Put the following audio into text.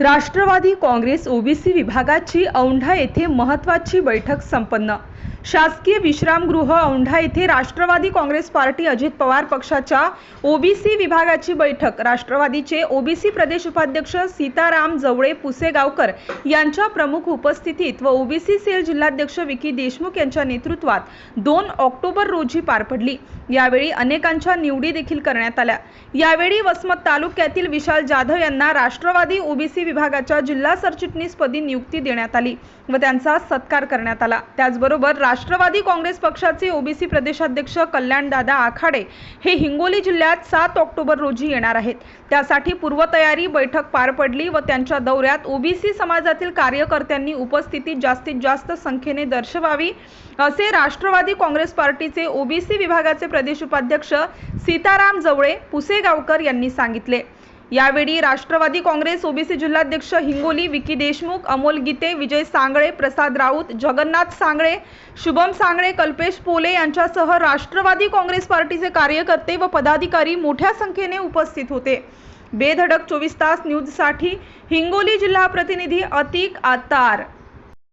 Rashtrawadi Congress OBC विभागाची औंढा येथे महत्वाची बैठक संपन्न. शासकीय विश्रामगृह औंढा येथे राष्ट्रवादी काँग्रेस पार्टी अजित पवार पक्षाच्या ओबीसी विभागाची बैठक. राष्ट्रवादीचे ओबीसी प्रदेश उपाध्यक्ष सीताराम जवळे पुसेगावकर यांच्या प्रमुख उपस्थितीत व ओबीसी सेल जिल्हाध्यक्ष विकी देशमुख यांच्या नेतृत्वात दोन ऑक्टोबर रोजी पार पडली. यावेळी अनेकांच्या निवडी देखील करण्यात आल्या. यावेळी वसमत तालुक्यातील विशाल जाधव यांना राष्ट्रवादी ओबीसी विभागाच्या जिल्हा सरचिटणीसपदी नियुक्ती देण्यात आली व त्यांचा सत्कार करण्यात आला. त्याचबरोबर राष्ट्रवादी काँग्रेस पक्षाचे ओबीसी प्रदेशाध्यक्ष कल्याणदादा आखाडे हे हिंगोली जिल्ह्यात सात ऑक्टोबर रोजी येणार आहेत. त्यासाठी पूर्वतयारी बैठक पार पडली व त्यांच्या दौऱ्यात ओबीसी समाजातील कार्यकर्त्यांनी उपस्थिती जास्तीत जास्त संख्येने दर्शवावी असे राष्ट्रवादी काँग्रेस पार्टीचे ओबीसी विभागाचे प्रदेश उपाध्यक्ष सीताराम जवळे पुसेगावकर यांनी सांगितले. यावेळी राष्ट्रवादी काँग्रेस ओबीसी जिल्हाध्यक्ष हिंगोली विकी देशमुख अमोल गीते विजय सांगळे प्रसाद राऊत जगन्नाथ सांगळे शुभम सांगळे कल्पेश पोले यांच्यासह राष्ट्रवादी काँग्रेस पार्टीचे कार्यकर्ते व पदाधिकारी मोठ्या संख्येने उपस्थित होते. बेधडक चोवीस तास न्यूजसाठी हिंगोली जिल्हा प्रतिनिधी अतिक आतार.